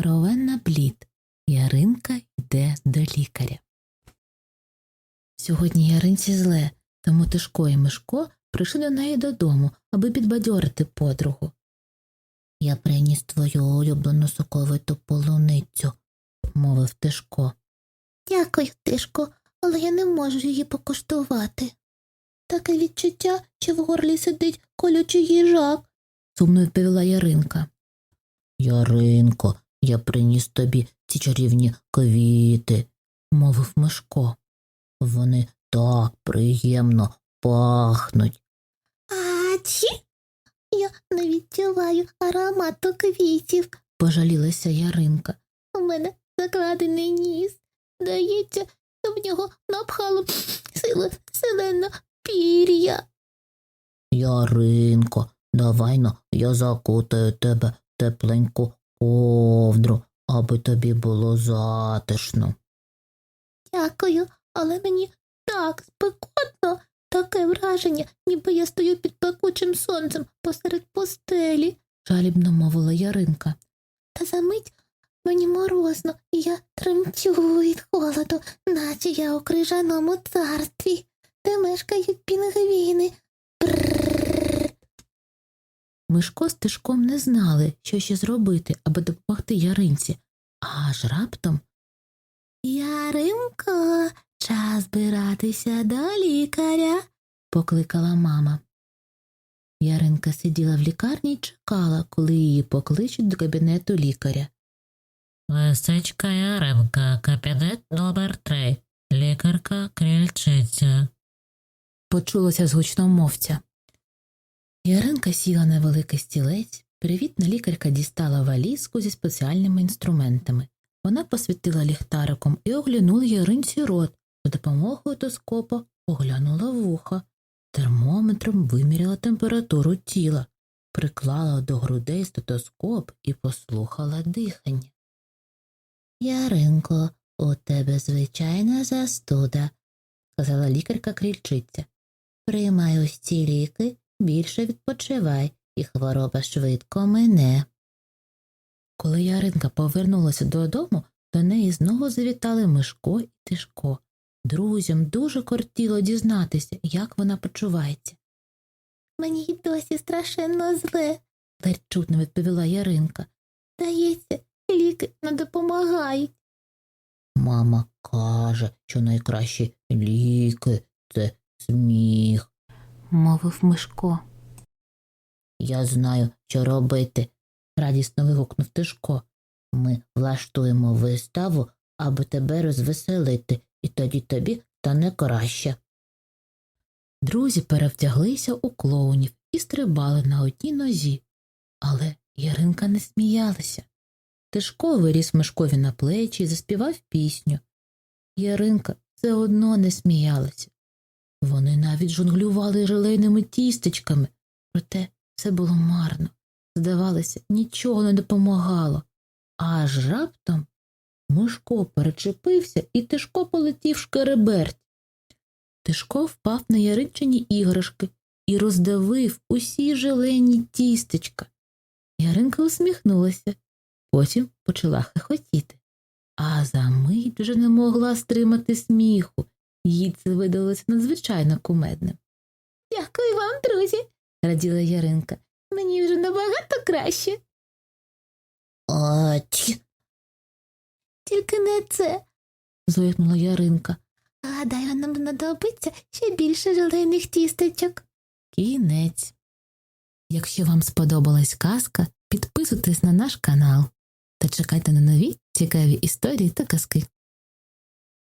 Ровенна Блід. Яринка йде до лікаря. Сьогодні Яринці зле, тому Тишко і Мишко прийшли до неї додому, аби підбадьорити подругу. Я приніс твою улюблену соковиту полуницю, мовив Тишко. Дякую, Тишко, але я не можу її покуштувати. Таке відчуття, що в горлі сидить колючий їжак, сумно відповіла Яринка. Яринко, я приніс тобі ці чарівні квіти, мовив Мишко. Вони так приємно пахнуть. Ачі, я не відчуваю аромату квітів, пожалілася Яринка. У мене закладений ніс. Здається, в нього напхало сила селена пір'я. Яринко, давай но я закутаю тебе тепленьку ковдру, аби тобі було затишно. Дякую, але мені так спекотно, таке враження, ніби я стою під пекучим сонцем посеред постелі, жалібно мовила Яринка. Та за мить мені морозно, і я тремтю від холоду, наче я у крижаному царстві, де мешкають пінгвіни. Брррр. Мишко з Тишком не знали, що ще зробити, аби допомогти Яринці, аж раптом. Яринко, час збиратися до лікаря, покликала мама. Яринка сиділа в лікарні й чекала, коли її покличуть до кабінету лікаря. Лисичка Яремка, кабінет номер 3 лікарка Крільчиця. Почулося з гучномовця. Яринка сіла на великий стілець, привітна лікарка дістала валізку зі спеціальними інструментами. Вона посвітила ліхтариком і оглянула Яринці рот. За допомогою тоскопа оглянула вуха, термометром виміряла температуру тіла, приклала до грудей стетоскоп і послухала дихання. Яринко, у тебе звичайна застуда, сказала лікарка крільчиця. Приймай ось ці ліки, більше відпочивай, і хвороба швидко мине. Коли Яринка повернулася додому, до неї знову завітали Мишко і Тишко. Друзям дуже кортіло дізнатися, як вона почувається. Мені й досі страшенно зле, ледь чутно відповіла Яринка. Здається, ліки не допомагають. Мама каже, що найкращі ліки це сміх, мовив Мишко. Я знаю, що робити, радісно вигукнув Тишко. Ми влаштуємо виставу, аби тебе розвеселити, і тоді тобі стане краще. Друзі перевдяглися у клоунів і стрибали на одній нозі, але Яринка не сміялася. Тишко виріс Мишкові на плечі і заспівав пісню. Яринка все одно не сміялася. Вони навіть жонглювали желейними тістечками, проте все було марно. Здавалося, нічого не допомагало. Аж раптом Мишко перечепився і Тишко полетів шкереберть. Тишко впав на яринчині іграшки і роздавив усі желені тістечка. Яринка усміхнулася, потім почала хихотіти. А за мить вже не могла стримати сміху. Їй це видалося надзвичайно кумедним. Дякую вам, друзі, раділа Яринка. Мені вже набагато краще. Оч. Тільки не це. зойкнула Яринка. Гадаю, нам знадобиться ще більше желейних тістечок. Кінець. Якщо вам сподобалась казка, підписуйтесь на наш канал та чекайте на нові цікаві історії та казки.